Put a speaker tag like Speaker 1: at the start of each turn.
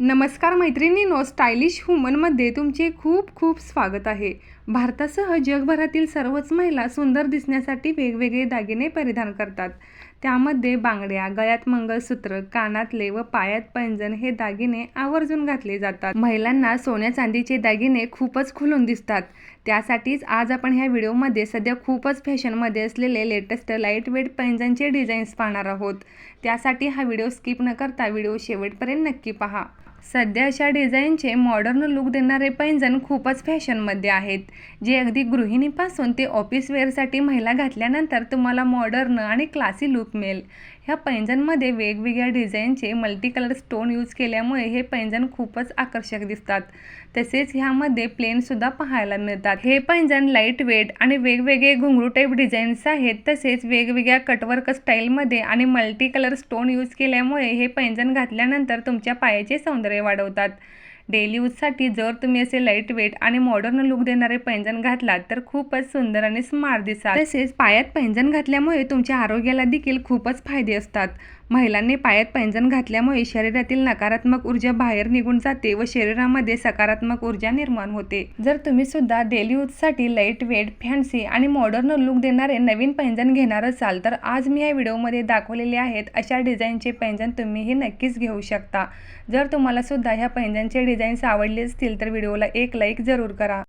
Speaker 1: नमस्कार मैत्रिणीनो स्टायलिश हुमनमध्ये तुमचे खूप खूप स्वागत आहे. भारतासह जगभरातील सर्वच महिला सुंदर दिसण्यासाठी वेगवेगळे दागिने परिधान करतात. त्यामध्ये बांगड्या गळ्यात मंगळसूत्र कानातले व पायात पैंजण हे दागिने आवर्जून घातले जातात. महिलांना सोन्या चांदीचे दागिने खूपच खुलून दिसतात. त्यासाठीच आज आपण ह्या व्हिडिओमध्ये सध्या खूपच फॅशनमध्ये असलेले लेटेस्ट लाइट वेट पैंजणचे डिझाईन्स पाहणार आहोत. त्यासाठी हा व्हिडिओ स्किप न करता व्हिडिओ शेवटपर्यंत नक्की पहा. सध्या अशा डिझाईनचे मॉडर्न लुक देणारे पैंजण खूपच फॅशनमध्ये आहेत. जे अगदी गृहिणीपासून ते ऑफिस वेअरसाठी महिला घातल्यानंतर तुम्हाला मॉडर्न आणि क्लासी लुक मिळेल. ह्या पैंजणमध्ये वेगवेगळ्या डिझाईनचे मल्टी कलर स्टोन यूज केल्यामुळे हे पैंजण खूपच आकर्षक दिसतात. तसेच ह्यामध्ये प्लेनसुद्धा पाहायला मिळतात. हे पैंजण लाइट वेट आणि वेगवेगळे घुंगरू टाईप डिझाईन्स आहेत. तसेच वेगवेगळ्या कटवर्क स्टाईलमध्ये आणि मल्टी कलर स्टोन यूज केल्यामुळे हे पैंजण घातल्यानंतर तुमच्या पायाचे सौंदर्य वाढवतात. डेली यूजसाठी जर तुम्ही असे लाइट वेट आणि मॉडर्न लुक देणारे पैंजण घातलात तर खूपच सुंदर आणि स्मार्ट दिसतात. तसेच पायात पैंजण घातल्यामुळे तुमच्या आरोग्याला देखील खूपच फायदे असतात. महिलांनी पायात पैंजण घातल्यामुळे शरीरातील नकारात्मक ऊर्जा बाहेर निघून जाते व शरीरामध्ये सकारात्मक ऊर्जा निर्माण होते. जर तुम्ही सुद्धा डेली यूजसाठी लाइट वेट फॅन्सी आणि मॉडर्न लुक देणारे नवीन पैंजण घेणार असाल तर आज मी या व्हिडिओमध्ये दाखवलेले आहेत अशा डिझाईनचे पैंजण तुम्हीही नक्कीच घेऊ शकता. जर तुम्हाला सुद्धा ह्या पैंजणचे डिझाईन्स आवडले असतील तर व्हिडिओला एक लाईक जरूर करा.